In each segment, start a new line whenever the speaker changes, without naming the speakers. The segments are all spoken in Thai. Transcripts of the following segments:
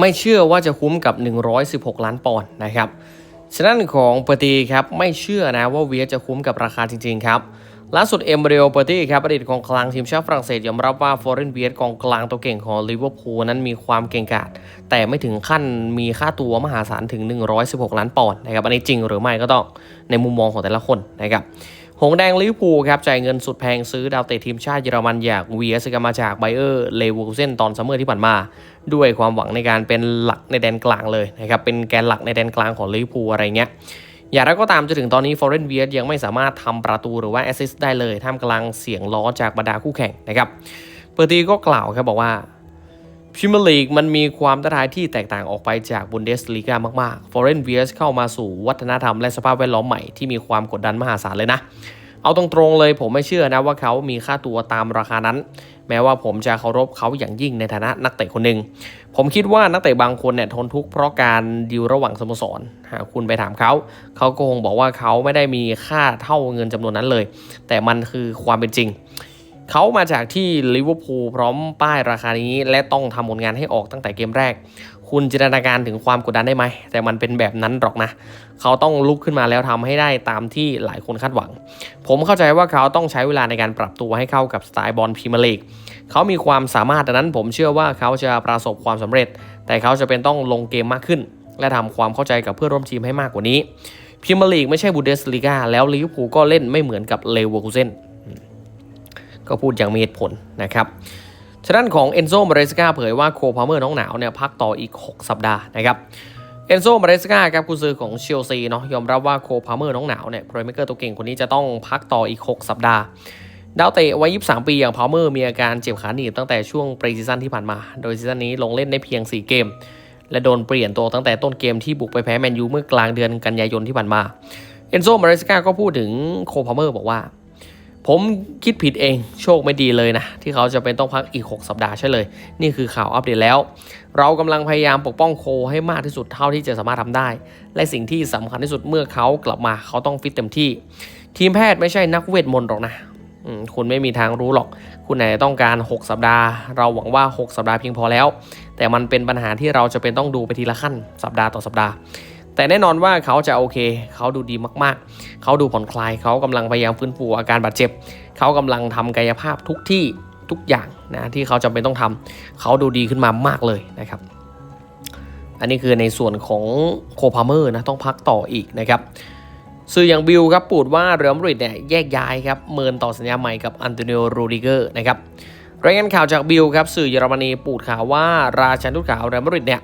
ไม่เชื่อว่าจะคุ้มกับ 116 ล้านปอนด์นะครับฉะนั้นของเปอร์ตีครับไม่เชื่อนะว่าเวียจะคุ้มกับราคาจริงๆครับล่าสุดเอมเบรียเปอร์ตี้ครับอดีตกองกลางทีมชาติฝรั่งเศสยอมรับว่าฟอร์เรนเวียกองกลางตัวเก่งของลิเวอร์พูลนั้นมีความเก่งกาจแต่ไม่ถึงขั้นมีค่าตัวมหาศาลถึง 116 ล้านปอนด์นะครับอันนี้จริงหรือไม่ก็ต้องในมุมมองของแต่ละคนนะครับ หงแดงลิเวอร์พูลครับจ่ายเงินสุดแพงซื้อดาวเตะทีมชาติเยอรมันอย่างเวียสกามาจากไบเออร์เลวูเซนตอนซัมเมอร์ที่ผ่านมา ด้วยความหวังในการเป็นหลักในแดนกลางเลยนะครับเป็นแกนหลักในแดนกลางของลิเวอร์พูลอะไรเงี้ยอย่างไรก็ตามจนถึงตอนนี้ฟอร์เรนเวียสยังไม่สามารถทำประตูหรือว่าแอสซิสต์ได้เลยท่ามกลางเสียงล้อจากบรรดาคู่แข่งนะครับเปอร์ตีก็กล่าวครับบอกว่า พรีเมียร์ลีกมันมีความท้าทายที่แตกต่างออกไปจากบุนเดสลีกามากๆฟอร์เรนเวียสเข้ามาสู่วัฒนธรรมและสภาพแวดล้อมใหม่ที่มีความกดดันมหาศาลเลยนะ เอาตรงๆเลยผมไม่เชื่อนะว่าเขามีค่าตัวตามราคานั้น แม้ว่าผมจะเคารพเขาอย่างยิ่งในฐานะนักเตะคนหนึ่ง ผมคิดว่านักเตะบางคนเนี่ยทนทุกข์เพราะการดีลระหว่างสโมสร หากคุณไปถามเขา เขาก็คงบอกว่าเขาไม่ได้มีค่าเท่าเงินจำนวนนั้นเลย แต่มันคือความเป็นจริง เขามาจากที่ลิเวอร์พูลพร้อมป้ายราคานี้ และต้องทำผลงานให้ออกตั้งแต่เกมแรก คุณจินตนาการถึงความกดดันได้ไหม แต่มันเป็นแบบนั้นหรอกนะ เขาต้องลุกขึ้นมาแล้วทำให้ได้ตามที่หลายคนคาดหวัง ผมเข้าใจว่าเขาต้องใช้เวลาในการปรับตัวให้เข้ากับสไตล์บอลพรีเมียร์ลีกเขามีความสามารถดังนั้นผมเชื่อว่าเขาจะประสบความสำเร็จ แต่เขาจะเป็นต้องลงเกมมากขึ้น และทำความเข้าใจกับเพื่อนร่วมทีมให้มากกว่านี้พรีเมียร์ลีกไม่ใช่บูเดสลีกาแล้วลิเวอร์พูลก็เล่นไม่เหมือนกับเลเวอร์คูเซน ก็พูดอย่างมีเหตุผลนะครับฉะนั้นของเอนโซมาเรสกาเผยว่าโคพาเมอร์น้องหนาวเนี่ยพักต่ออีก 6 สัปดาห์นะครับเอนโซมาเรสกาครับกุนซือของเชลซีเนาะยอมรับว่าโคพาเมอร์น้องหนาวเนี่ยโปรเมเกอร์ตัวเก่งคนนี้จะต้องพักต่ออีก 6 สัปดาห์ดาวเตะวัย 23 ปีอย่างพาเมอร์มีอาการเจ็บขาหนีบตั้งแต่ช่วงปรีซีซั่นที่ผ่านมา โดยซีซั่นนี้ลงเล่นได้เพียง 4 เกม และโดนเปลี่ยนตัวตั้งแต่ต้นเกมที่บุกไปแพ้แมนยูเมื่อกลางเดือนกันยายนที่ผ่านมาเอนโซมาเรสกาก็พูดถึงโคพาเมอร์บอกว่า ผมคิดผิดเองโชคไม่ดีเลยนะ ที่เขาจะเป็นต้องพักอีก 6 สัปดาห์ใช่เลย นี่คือข่าวอัปเดตแล้ว เรากำลังพยายามปกป้องโคให้มากที่สุดเท่าที่จะสามารถทำได้ และสิ่งที่สำคัญที่สุดเมื่อเขากลับมาเขาต้องฟิตเต็มที่ ทีมแพทย์ไม่ใช่นักเวทมนต์หรอกนะคุณไม่มีทางรู้หรอก คุณไหนต้องการ 6 สัปดาห์ เราหวังว่า 6 สัปดาห์เพียงพอแล้ว แต่มันเป็นปัญหาที่เราจะเป็นต้องดูไปทีละขั้นสัปดาห์ต่อสัปดาห์ แต่แน่นอนว่าเขาจะโอเค เขาดูดีมากๆ เขาดูผ่อนคลายเขากำลังพยายามฟื้นฟูอาการบาดเจ็บ เขากำลังทำกายภาพทุกที่ทุกอย่างนะที่เขาจำเป็นต้องทำเขาดูดีขึ้นมามากเลยนะครับ อันนี้คือในส่วนของโคพาเมอร์นะต้องพักต่ออีกนะครับสื่ออย่างบิลครับปูดว่าเรอัลมาดริดเนี่ยแยกย้ายครับเมินต่อสัญญาใหม่กับอันโตนิโอโรดิเกอร์นะครับรายงานข่าวจากบิลครับสื่อเยอรมนีปูดข่าวว่าราชันทุตข่าวเรอัลมาดริดเนี่ย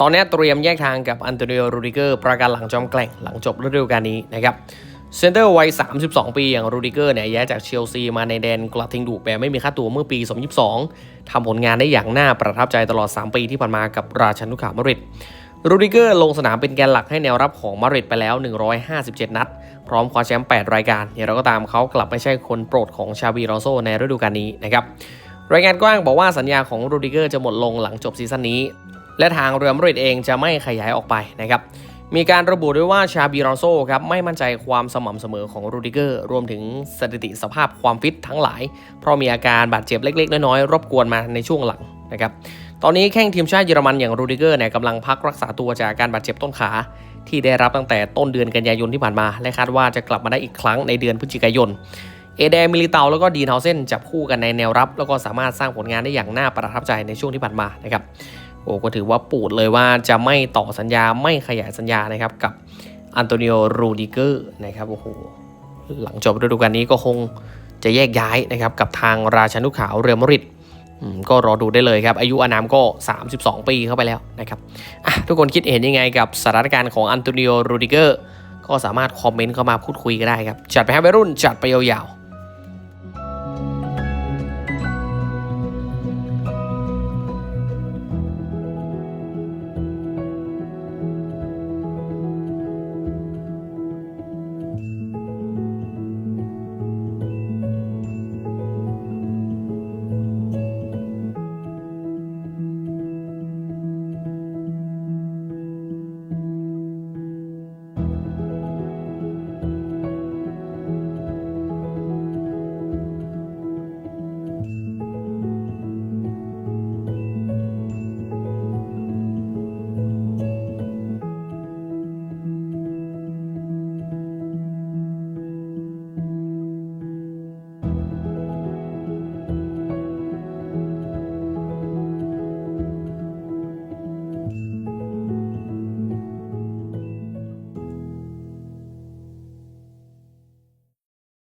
ตอนนี้เตรียมแยกทางกับอันโตนิโอรูดิเกอร์ประกันหลังจอมแกล่งหลังจบฤดูกาลนี้นะครับเซนเตอร์วัย 32 ปีอย่างรูดิเกอร์เนี่ยย้ายจากเชลซีมาในแดนกระทิงดุแบบไม่มีค่าตัวเมื่อปี 2022 ทำผลงานได้อย่างน่าประทับใจตลอด 3 ปีที่ผ่านมากับราชันทุขามาริดรูดิเกอร์ลงสนามเป็นแกนหลักให้แนวรับของมาริดไปแล้ว 157 นัด พร้อมคว้าแชมป์ 8 รายการอย่างไรก็ตามเขากลับไม่ใช่คนโปรดของชาบีรอโซในฤดูกาลนี้นะครับรายงานกว้างบอกว่าสัญญาของรูดิเกอร์จะหมดลงหลังจบซีซั่นนี้ และทางเรือมริดเองจะไม่ขยายออกไปนะครับมีการระบุด้วยว่าชาบีรอนโซครับไม่มั่นใจความสม่ำเสมอของรูดิเกอร์ รวมถึงสถิติสภาพความฟิตทั้งหลาย เพราะมีอาการบาดเจ็บเล็ก ๆ น้อยๆรบกวนมาในช่วงหลังนะครับตอนนี้แข้งทีมชาติเยอรมันอย่างรูดิเกอร์เนี่ยกำลังพักรักษาตัวจากอาการบาดเจ็บต้นขา ที่ได้รับตั้งแต่ต้นเดือนกันยายนที่ผ่านมา และคาดว่าจะกลับมาได้อีกครั้งในเดือนพฤศจิกายนเอเดมิลิเตาแล้วก็ดีนเฮาเซนจับคู่กันในแนวรับ แล้วก็สามารถสร้างผลงานได้อย่างน่าประทับใจในช่วงที่ผ่านมานะครับ โอ้ก็ถือว่าปูดเลยว่าจะไม่ต่อสัญญาไม่ขยายสัญญานะครับกับอันโตนิโอรูดิเกอร์นะครับโอ้โหหลังจบฤดูกาลนี้ก็คงจะแยกย้ายนะครับกับทางราชันทุกขาวเรือมริดอืมก็รอดูได้เลยครับ อายุอานามก็ 32 ปีเข้าไปแล้วนะครับทุกคนคิดเห็นยังไงกับสถานการณ์ของอันโตนิโอรูดิเกอร์ก็สามารถคอมเมนต์เข้ามาพูดคุยกันได้ครับ จัดไปให้วัยรุ่นจัดไปยาวๆ